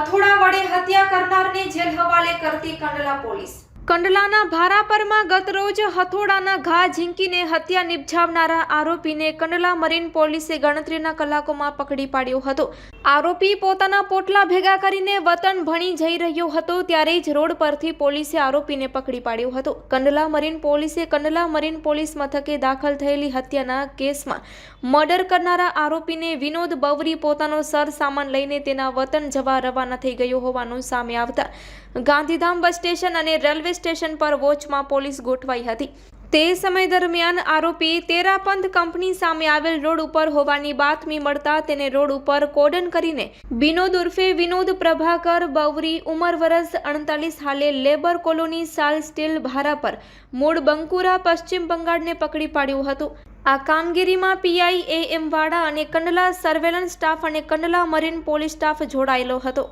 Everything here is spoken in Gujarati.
હથોડા વડે હત્યા કરનારને જેલ હવાલે કરતી કંડલા પોલીસ. કંડલાના ભારાપરમાં ગતરોજ હથોડાના ઘા ઝીંકીને હત્યા નિપજાવનારા આરોપીને કંડલા મરીન પોલીસે ગણતરીના કલાકોમાં પકડી પાડ્યો હતો. આરોપી પોતાના પોટલા ભેગા કરીને વતન ભણી જઈ રહ્યો હતો ત્યારે જ રોડ પરથી પોલીસે આરોપીને પકડી પાડ્યો હતો. કંડલા મરીન પોલીસે કંડલા મરીન પોલીસ મથકે દાખલ થયેલી હત્યાના કેસમાં મર્ડર કરનારા આરોપીને વિનોદ બવરી પોતાનો સર સામાન લઈને તેના વતન જવા રવાના થઈ ગયો હોવાનું સામે આવતા ગાંધીધામ બસ સ્ટેશન અને રેલવે સ્ટેશન પર વોચમાં પોલીસ ગોઠવાઈ હતી. તે સમય દરમિયાન આરોપી તેરાપંથ કંપની સામે આવેલ રોડ ઉપર હોવાની બાતમી મળતા તેને રોડ ઉપર કોડન કરીને વિનોદ ઉર્ફે વિનોદ પ્રભાકર બવરી ઉંમર વરસ અડતાલીસ હાલે લેબર કોલોની સાલ સ્ટીલ ભારા પર મૂળ બંકુરા પશ્ચિમ બંગાળને પકડી પાડ્યું હતું. આ કામગીરીમાં પીઆઈ એ એમ વાડા અને કંડલા સર્વેલન્સ સ્ટાફ અને કંડલા મરીન પોલીસ સ્ટાફ જોડાયેલો હતો.